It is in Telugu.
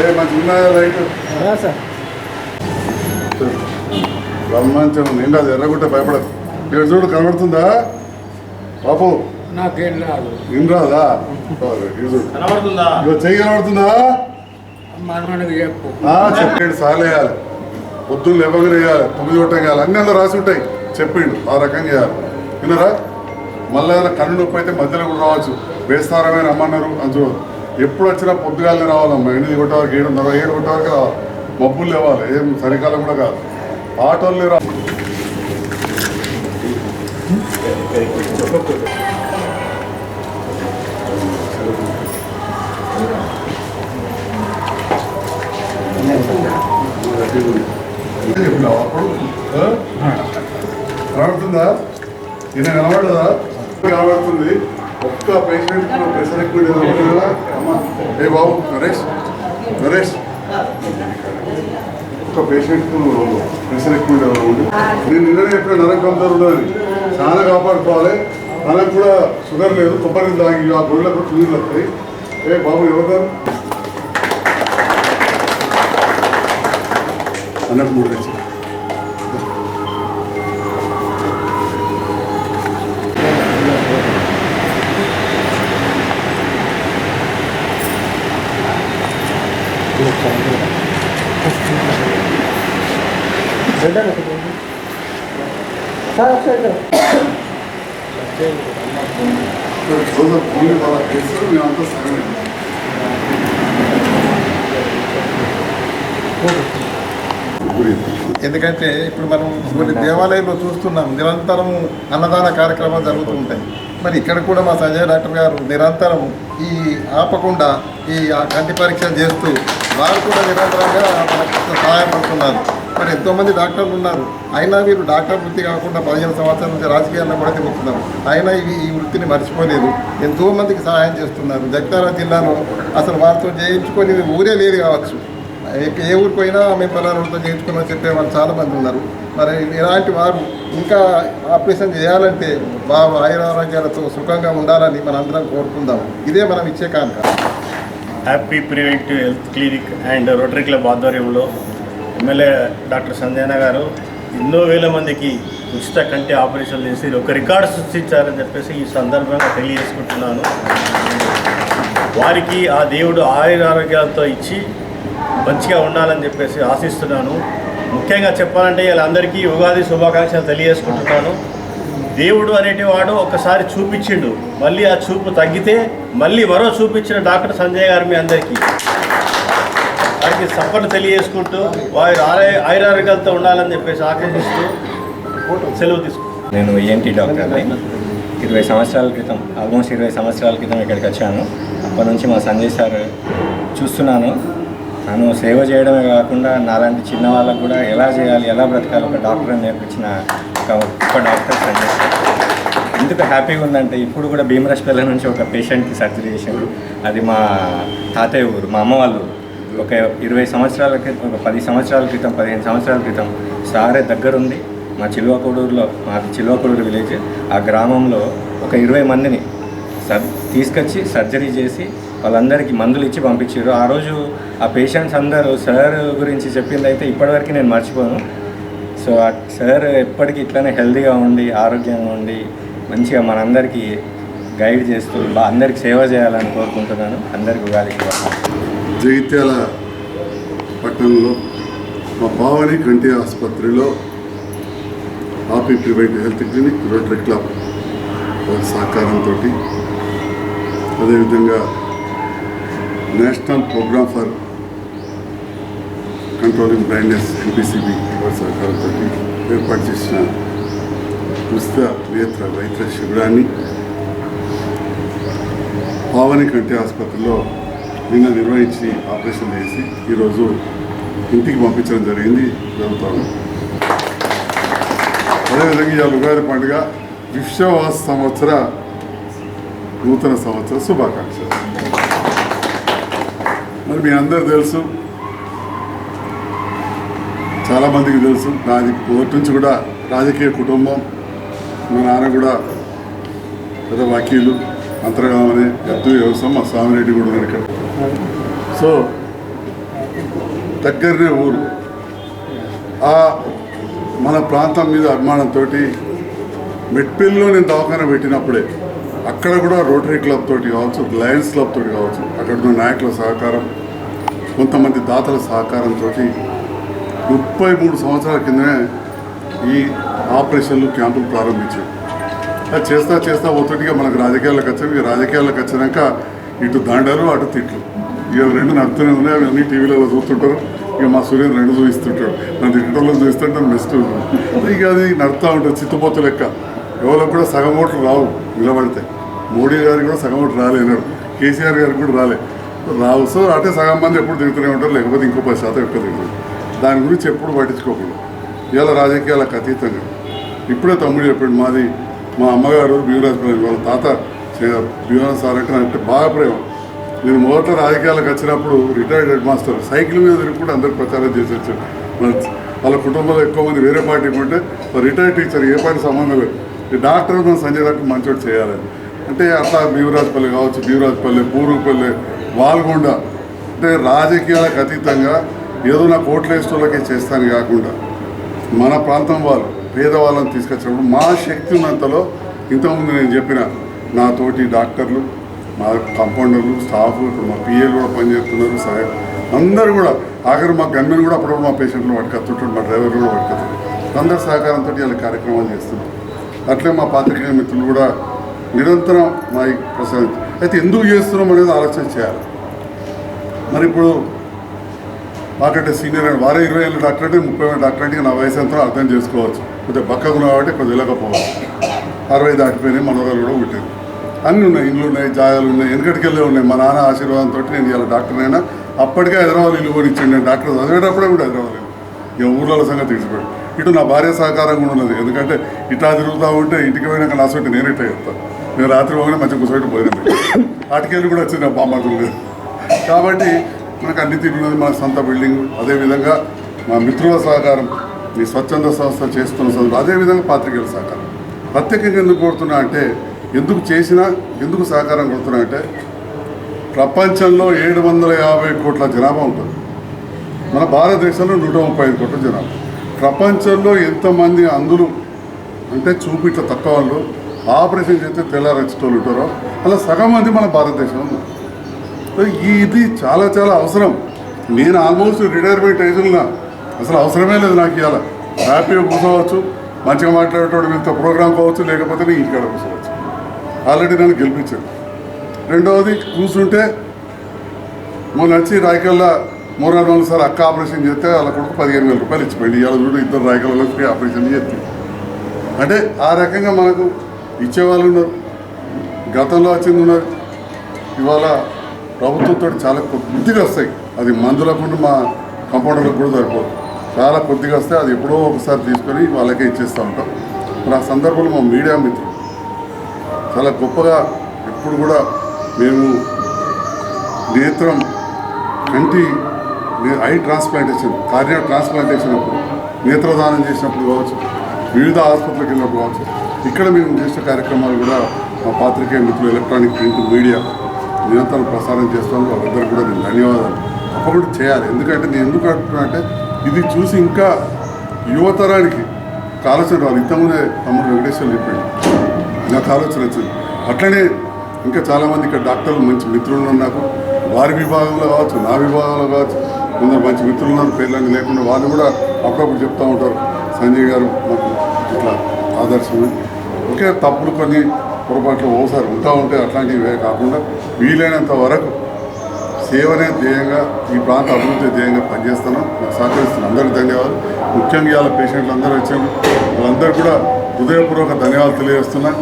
ఏ మంచి ఉన్నదా లైట్? సార్. బ్రహ్మాండం నిండా అది ఎర్రగుంటే భయపడదు ఇక్కడ చూడు కనబడుతుందా? బాపు నాకేం రాదు. ఏం రాదా ఇది చెయ్యి కనబడుతుందా? చెప్పాడు సార్లు వేయాలి పొద్దున్న లేవగానే వేయాలి తొమ్మిది గంటలు వేయాలి అన్ని అందులో రాసి ఉంటాయి. చెప్పిండు ఆ రకంగా వేయాలి విన్నారా? మళ్ళీ ఏదైనా కన్ను నొప్పి అయితే మధ్యలో కూడా రావచ్చు. వేస్తారమే రమ్మన్నారు అని చూడదు ఎప్పుడు వచ్చినా పొద్దుగాలనే రావాలమ్మా. ఎనిమిది గంట వరకు ఏడున్నర ఏడు గంట వరకు రావాలి మబ్బులు లేవాలి. ఏం చలికాలం కూడా కాదు. ఆటోలు రా? కనబడుతుందా? ఈయన కనబడదా కనబడుతుంది. ఒక్క పేషెంట్ ప్రెషర్ ఎక్కువ ఏ బాబు నరేష్ నరేష్. ఒక్క పేషెంట్ ప్రెషర్ ఎక్కువ నేను నిన్న చెప్పిన నరం కమ్ముతారు చాలా కాపాడుకోవాలి. తనకు కూడా షుగర్ లేదు. కొబ్బరి తాగి ఆ గొడవలకు నీళ్ళు వస్తాయి. ఏ బాబు ఎవరు? అన్నట్టు మూడు తెచ్చి సార్ ఒకసారి రోజు భూమి బాగా చేస్తారు మేమంతా సగమే ఎందుకంటే ఇప్పుడు మనం కొన్ని దేవాలయంలో చూస్తున్నాం నిరంతరం అన్నదాన కార్యక్రమాలు జరుగుతూ ఉంటాయి మరి ఇక్కడ కూడా మా సంజయ్ డాక్టర్ గారు నిరంతరం ఈ ఆపకుండా ఈ కంటి పరీక్ష చేస్తూ వారు కూడా నిరంతరంగా మనకు సహాయపడుతున్నారు మరి ఎంతోమంది డాక్టర్లు ఉన్నారు. అయినా వీరు డాక్టర్ వృత్తి కాకుండా పదిహేను సంవత్సరాల నుంచి రాజకీయాల్లో కూడా తిరుగుతున్నారు. అయినా ఇవి ఈ వృత్తిని మర్చిపోలేదు. ఎంతోమందికి సహాయం చేస్తున్నారు. జగిత్యాల జిల్లాలో అసలు వారితో జయించుకొని ఊరే లేదు కావచ్చు. ఏ- ఊరికి పోయినా మేము పలానాతో చేయించుకున్నాం చెప్పే వాళ్ళు చాలా మంది ఉన్నారు. మరి ఇలాంటి వారు ఇంకా ఆపరేషన్ చేయాలంటే బాగా ఆయురారోగ్యాలతో సుఖంగా ఉండాలని మనందరం కోరుకుందాం. ఇదే మనం ఇచ్చే కానుక. Happy preventive health clinic and rotary club ఆధ్వర్యంలో ఎమ్మెల్యే డాక్టర్ సంజయన గారు ఎన్నో వేల మందికి ఉచిత కంటి ఆపరేషన్లు చేసి ఒక రికార్డు సృష్టించారని చెప్పేసి ఈ సందర్భంగా తెలియజేసుకుంటున్నాను. వారికి ఆ దేవుడు ఆయుర ఆరోగ్యాలతో ఇచ్చి మంచిగా ఉండాలని చెప్పేసి ఆశిస్తున్నాను. ముఖ్యంగా చెప్పాలంటే వీళ్ళందరికీ ఉగాది శుభాకాంక్షలు తెలియజేసుకుంటున్నాను. దేవుడు అనేటివాడు ఒకసారి చూపించిండు. మళ్ళీ ఆ చూపు తగ్గితే మళ్ళీ మరో చూపించిన డాక్టర్ సంజయ్ గారు మీ అందరికీ. వారికి సపోర్ట్ తెలియజేసుకుంటూ వారి ఆరోగ్య ఆయురారోగ్యాలతో ఉండాలని చెప్పేసి ఆకర్షిస్తూ సెలవు తీసుకుంటాను నేను ఏంటి డాక్టర్ని ఇరవై సంవత్సరాల క్రితం ఆల్మోస్ట్ ఇరవై సంవత్సరాల క్రితం ఇక్కడికి వచ్చాను. అప్పటి నుంచి మా సంజయ్ సార్ చూస్తున్నాను. తను సేవ చేయడమే కాకుండా నాలాంటి చిన్న వాళ్ళకు కూడా ఎలా చేయాలి ఎలా బ్రతకాలి ఒక డాక్టర్ అని నేర్పించిన ఒక డాక్టర్ సంజయ్. ఎందుకు హ్యాపీగా ఉందంటే ఇప్పుడు కూడా భీమరాజ్పల్లి నుంచి ఒక పేషెంట్కి సర్జరీ చేశాడు. అది మా తాతయ్య ఊరు మా అమ్మ వాళ్ళు ఒక ఇరవై సంవత్సరాల క్రితం ఒక పది సంవత్సరాల క్రితం పదిహేను సంవత్సరాల క్రితం సారే దగ్గరుండి మా చిల్వకూడూరులో మాది చిల్వకూడూరు విలేజ్ ఆ గ్రామంలో ఒక ఇరవై మందిని సర్ తీసుకొచ్చి సర్జరీ చేసి వాళ్ళందరికీ మందులు ఇచ్చి పంపించారు. ఆ రోజు ఆ పేషెంట్స్ అందరూ సార్ గురించి చెప్పింది అయితే ఇప్పటివరకు నేను మర్చిపోను. సో ఆ సార్ ఎప్పటికీ ఇట్లానే హెల్తీగా ఉండి ఆరోగ్యంగా ఉండి మంచిగా మనందరికీ గైడ్ చేస్తూ అందరికి సేవ చేయాలని కోరుకుంటున్నాను. అందరికీ ఉగాది జగిత్యాల పట్టణంలో మా భావని కంటి ఆసుపత్రిలో ఆపీ prevent health clinic rotary club వారి సహకారంతో అదేవిధంగా national program for controlling blindness NPCB వారి సహకారంతో ఏర్పాటు చేసిన కృష్ణ నేత్ర వైద్య శిబిరాన్ని పావని కంటి ఆసుపత్రిలో నిన్న నిర్వహించి ఆపరేషన్ చేసి ఈరోజు ఇంటికి పంపించడం జరిగింది. జరుగుతాను అదేవిధంగా ఇవాళ ఉగాది పండుగ విశ్వవాస సంవత్సర నూతన సంవత్సర శుభాకాంక్షలు. మరి మీ అందరు తెలుసు. చాలామందికి తెలుసు. నాది మొదటి నుంచి కూడా రాజకీయ కుటుంబం. మా నాన్న కూడా పెద్ద వకీలు అంతర్గామని ఎద్దు వ్యవసాయం మా స్వామిరెడ్డి కూడా ఇక్కడ. సో దగ్గరనే ఊరు. ఆ మన ప్రాంతం మీద అభిమానంతో మెట్పల్లిలో నేను దవాఖాన పెట్టినప్పుడే అక్కడ కూడా రోటరీ క్లబ్ తోటి కావచ్చు లయన్స్ క్లబ్ తోటి కావచ్చు అక్కడ ఉన్న నాయకుల సహకారం కొంతమంది దాతల సహకారంతో ముప్పై మూడు సంవత్సరాల కిందనే ఈ ఆపరేషన్లు క్యాంపులు ప్రారంభించాం అది చేస్తా చేస్తా ఒత్తిడిగా మనకు రాజకీయాలకు వచ్చాం ఇక రాజకీయాలకు వచ్చినాక ఇటు దండలు అటు తిట్లు. ఇక రెండు నడుతూనే ఉన్నాయి. అవి అన్ని టీవీలలో చూస్తుంటారు. ఇక మా సూర్యుని రెండు చూపిస్తుంటాడు. నన్ను ఇంటర్లో చూపిస్తుంటే బెస్ట్ ఇక అది నడుతూ ఉంటుంది చిత్తపోత లెక్క. ఎవరికి కూడా సగం ఓట్లు రావు నిలబడితే. మోడీ గారికి కూడా సగం ఓట్లు రాలేనాడు కేసీఆర్ గారికి కూడా రాలే. రావు సో అంటే సగం మంది ఎప్పుడు తిరుగుతూనే ఉంటారు లేకపోతే ఇంకో పది శాతం ఎక్కువ తిరుగుతారు. దాని గురించి ఎప్పుడు పట్టించుకోకూడదు. ఇలా రాజకీయాలకు అతీతంగా. ఇప్పుడే తమ్ముడు చెప్పాడు మాది మా అమ్మగారు బీవరాజపల్లి వాళ్ళ తాత భీమరాజ్ సార్ అంటే అంటే బాగా ప్రేమ. నేను మొదట రాజకీయాలకు వచ్చినప్పుడు రిటైర్డ్ హెడ్ మాస్టర్ సైకిల్ మీద తిరుగుకుంటూ అందరికి ప్రచారం చేసి వచ్చాడు వాళ్ళ కుటుంబంలో ఎక్కువ మంది వేరే పార్టీకి ఉంటే రిటైర్డ్ టీచర్ ఏ పార్టీ సంబంధం లేదు. డాక్టర్ సంజయ్ డాక్టర్ మంచోడు చేయాలని. అంటే అట్లా భీమరాజపల్లి కావచ్చు భీమరాజపల్లి బూరుపల్లి వాల్గొండ అంటే రాజకీయాలకు అతీతంగా ఏదో నా కోట్ల ఇష్టంలోకి చేస్తాను కాకుండా మన ప్రాంతం వాళ్ళు పేదవాళ్ళని తీసుకొచ్చినప్పుడు మా శక్తి ఉన్నంతలో ఇంతకుముందు నేను చెప్పిన నాతోటి డాక్టర్లు మా కంపౌండర్లు స్టాఫ్ ఇప్పుడు మా పిఏలు కూడా పనిచేస్తున్నారు సరే. అందరూ కూడా ఆఖరి మా గన్మెన్ కూడా అప్పుడప్పుడు మా పేషెంట్లు పట్టుకొస్తుంటారు మా డ్రైవర్లు కూడా పట్టుకొస్తుంటారు. అందరి సహకారంతో ఇలా కార్యక్రమాలు చేస్తున్నారు అట్లే మా పాత్రికేయ మిత్రులు కూడా నిరంతరం మా ఈ ప్రసాద్ అయితే ఎందుకు చేస్తున్నాం అనేది ఆలోచన చేయాలి. మరి ఇప్పుడు మాకంటే సీనియర్ అయిన వారే ఇరవై ఏళ్ళ డాక్టర్ అంటే ముప్పై ఏళ్ళ డాక్టర్ అంటే నా వయసు ఎంతో అర్థం చేసుకోవచ్చు. కొద్దిగా పక్కకు ఉన్నా కాబట్టి కొద్దిగా వెళ్ళకపోవచ్చు. అరవై దాటిపోయినాయి మనవరాలు కూడా పుట్టింది. అన్నీ ఉన్నాయి ఇండ్లు ఉన్నాయి జాగాలు ఉన్నాయి వెనకటికి వెళ్ళే ఉన్నాయి. మా నాన్న ఆశీర్వాదంతో నేను ఇలా డాక్టర్ అయినా అప్పటికే హైదరాబాద్ ఇల్లు కూడా నేను డాక్టర్. చదివేటప్పుడే కూడా హైదరాబాద్ వెళ్ళాను. ఇక ఊర్లలో సంగతి తీసిపోయాడు ఇటు నా భార్య సహకారం కూడా ఉన్నది. ఎందుకంటే ఇట్లా తిరుగుతూ ఉంటే ఇంటికి పోయినాక నా సొంటి నేను ఇట్లా చెప్తాను నేను రాత్రి పోగానే మంచిగా కూర్చోబెట్టి పోయినా ఆటికెళ్ళి కూడా వచ్చింది నా లేదు కాబట్టి మనకు అన్ని తీరున్నది మన సొంత బిల్డింగ్ అదేవిధంగా మా మిత్రుల సహకారం ఈ స్వచ్ఛంద సంస్థ చేస్తున్న సంస్థ అదేవిధంగా పాత్రికేయుల సహకారం. ప్రత్యేకంగా ఎందుకు కోరుతున్నా అంటే ఎందుకు చేసినా ఎందుకు సహకారం కోరుతున్నా అంటే ప్రపంచంలో ఏడు వందల యాభై కోట్ల జనాభా ఉంటుంది. మన భారతదేశంలో నూట ముప్పై ఐదు కోట్ల జనాభా. ప్రపంచంలో ఎంతమంది అందులు అంటే చూపిట్ల తక్కువ వాళ్ళు ఆపరేషన్ చేస్తే తెల్లారచ్చేటోళ్ళు ఉంటారో. అలా సగం మంది మన భారతదేశంలో ఉన్నారు. సో ఇది చాలా చాలా అవసరం. నేను ఆల్మోస్ట్ రిటైర్మెంట్ ఏజ్ అసలు అవసరమే లేదు నాకు ఇవాళ. హ్యాపీగా కూర్చోవచ్చు మంచిగా మాట్లాడేటోడు ఇంత ప్రోగ్రామ్ కావచ్చు లేకపోతే నేను ఇంటికాడ కూర్చోవచ్చు. ఆల్రెడీ నన్ను గెలిపించాను రెండవది కూర్చుంటే మొన్న వచ్చి రాయకల్లా మూడు నాలుగు వందల సార్ అక్క ఆపరేషన్ చేస్తే వాళ్ళ కొడుకు పదిహేను వేల రూపాయలు ఇచ్చిపోయింది. ఇవాళ చూడు ఇద్దరు రాయకల్లో ఫ్రీ ఆపరేషన్ చేస్తే. అంటే ఆ రకంగా మనకు ఇచ్చేవాళ్ళు ఉన్నారు. గతంలో వచ్చింది ఉన్నారు ఇవాళ ప్రభుత్వంతో చాలా కొద్దిగా వస్తాయి. అది మందులకు మా కంపౌండర్లకు కూడా సరిపోదు. చాలా కొద్దిగా వస్తే అది ఎప్పుడో ఒకసారి తీసుకొని వాళ్ళకే ఇచ్చేస్తూ ఉంటాం. మరి ఆ సందర్భంలో మా మీడియా మిత్రులు చాలా గొప్పగా ఎప్పుడు కూడా మేము నేత్రం కంటి ఐ ట్రాన్స్ప్లాంటేషన్ కార్డియా ట్రాన్స్ప్లాంటేషన్ అప్పుడు నేత్రదానం చేసినప్పుడు కావచ్చు వివిధ ఆసుపత్రులకు వెళ్ళినప్పుడు కావచ్చు ఇక్కడ మేము చేసే కార్యక్రమాలు కూడా మా పాత్రికేయ మిత్రులు ఎలక్ట్రానిక్ ప్రింట్ మీడియా నిరంతరం ప్రసారం చేస్తాను వాళ్ళందరూ కూడా నేను ధన్యవాదాలు. తప్పకుండా చేయాలి. ఎందుకంటే నేను ఎందుకు అంటున్నా అంటే ఇది చూసి ఇంకా యువతరానికి ఒక ఆలోచన రావాలి ఇంతకుముందే తమ్ముడు వెంకటేశ్వర చెప్పాడు. నాకు ఆలోచన వచ్చింది. అట్లనే ఇంకా చాలామంది ఇక్కడ డాక్టర్లు మంచి మిత్రులు ఉన్నారు నాకు. వారి విభాగంలో కావచ్చు నా విభాగంలో కావచ్చు కొందరు మంచి మిత్రులు ఉన్నారు పేర్లని లేకుండా వాళ్ళు కూడా అప్పుడప్పుడు చెప్తూ ఉంటారు. సంజయ్ గారు మాకు ఆదర్శమే. ఒకే తప్పులు కొన్ని పొరపాట్లు ఓసారి ఉంటా ఉంటే అట్లాంటివే కాకుండా వీలైనంత వరకు సేవనే ధ్యేయంగా ఈ ప్రాంత అభివృద్ధి ధ్యేయంగా పనిచేస్తున్నాం నాకు సహకరిస్తున్న అందరికీ ధన్యవాదాలు. ముఖ్యంగా ఇవాళ పేషెంట్లు అందరూ వచ్చారు. వాళ్ళందరూ కూడా హృదయపూర్వక ధన్యవాదాలు తెలియజేస్తున్నాను